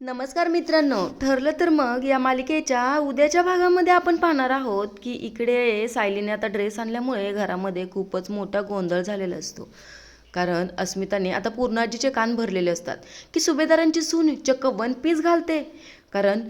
नमस्कार मित्रांनो ठरलं तर मग या मालिकेच्या उद्याच्या भागामध्ये आपण पाहणार आहोत की इकडे सायलीने आता ड्रेस आणल्यामुळे घरामध्ये खूपच मोठा गोंधळ झालेला असतो. कारण अस्मिताने आता पूर्णाजीचे कान भरलेले असतात की सुभेदारांची सून चक्क वन पीस घालते. कारण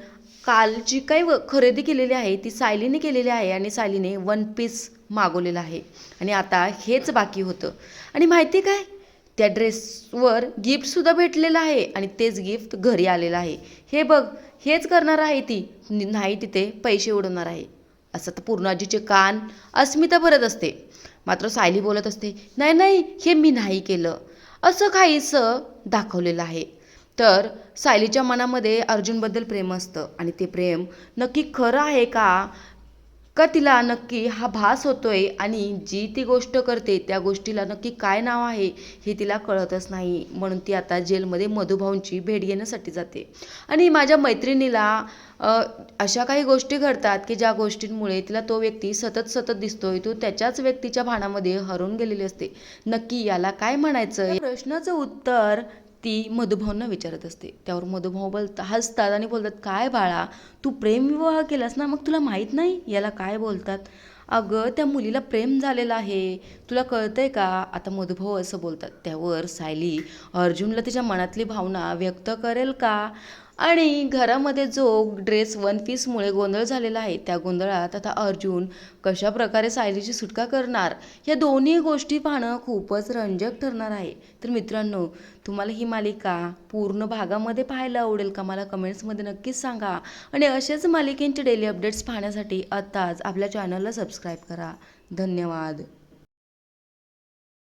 काल जी काही व- खरेदी केलेली आहे ती सायलीने केलेली आहे आणि सायलीने वन पीस मागवलेलं आहे. आणि आता हेच बाकी होतं. आणि माहिती काय? त्या ड्रेसवर गिफ्टसुद्धा भेटलेलं आहे आणि तेच गिफ्ट घरी आलेलं आहे. हे बघ हेच करणार आहे ती. नाही तिथे पैसे उडवणार आहे. असं तर पूर्णाजीचे कान अस्मिता भरत असते. मात्र सायली बोलत असते नाही नाही हे मी नाही केलं. असं काहीसं दाखवलेलं आहे. तर सायलीच्या मनामध्ये अर्जुनबद्दल प्रेम असतं आणि ते प्रेम नक्की खरं आहे का? का तिला नक्की हा भास होतोय आणि जी ती गोष्ट करते त्या गोष्टीला नक्की काय नाव आहे हे तिला कळतच नाही. म्हणून ती आता जेलमध्ये मधुभाऊंची भेट घेण्यासाठी जाते. आणि माझ्या मैत्रिणीला अशा काही गोष्टी घडतात की ज्या गोष्टींमुळे तिला तो व्यक्ती सतत सतत दिसतोय. तो त्याच्याच व्यक्तीच्या भानामध्ये हरवून गेलेली असते. नक्की याला काय म्हणायचं प्रश्नाचं उत्तर ती मधुभाऊंना विचारत असते. त्यावर मधुभाऊ बोलता हसतात आणि बोलतात काय बाळा तू प्रेमविवाह केलास ना? मग तुला माहीत नाही याला काय बोलतात? अगं त्या मुलीला प्रेम झालेलं आहे. तुला कळतंय का? आता मधुभाऊ असं बोलतात. त्यावर सायली अर्जुनला तिच्या मनातली भावना व्यक्त करेल का? आणि घरामध्ये जो ड्रेस वन पीसमुळे गोंधळ झालेला आहे त्या गोंधळात आता अर्जुन कशा प्रकारे सायलीची सुटका करणार या दोन्ही गोष्टी पाहणं खूपच रंजक ठरणार आहे. तर मित्रांनो तुम्हाला ही मालिका पूर्ण भागामध्ये पाहायला आवडेल का मला कमेंट्समध्ये नक्कीच सांगा. आणि अशाच मालिकेंचे डेली अपडेट्स पाहण्यासाठी आत्ताच आपल्या चॅनलला सबस्क्राईब करा. धन्यवाद.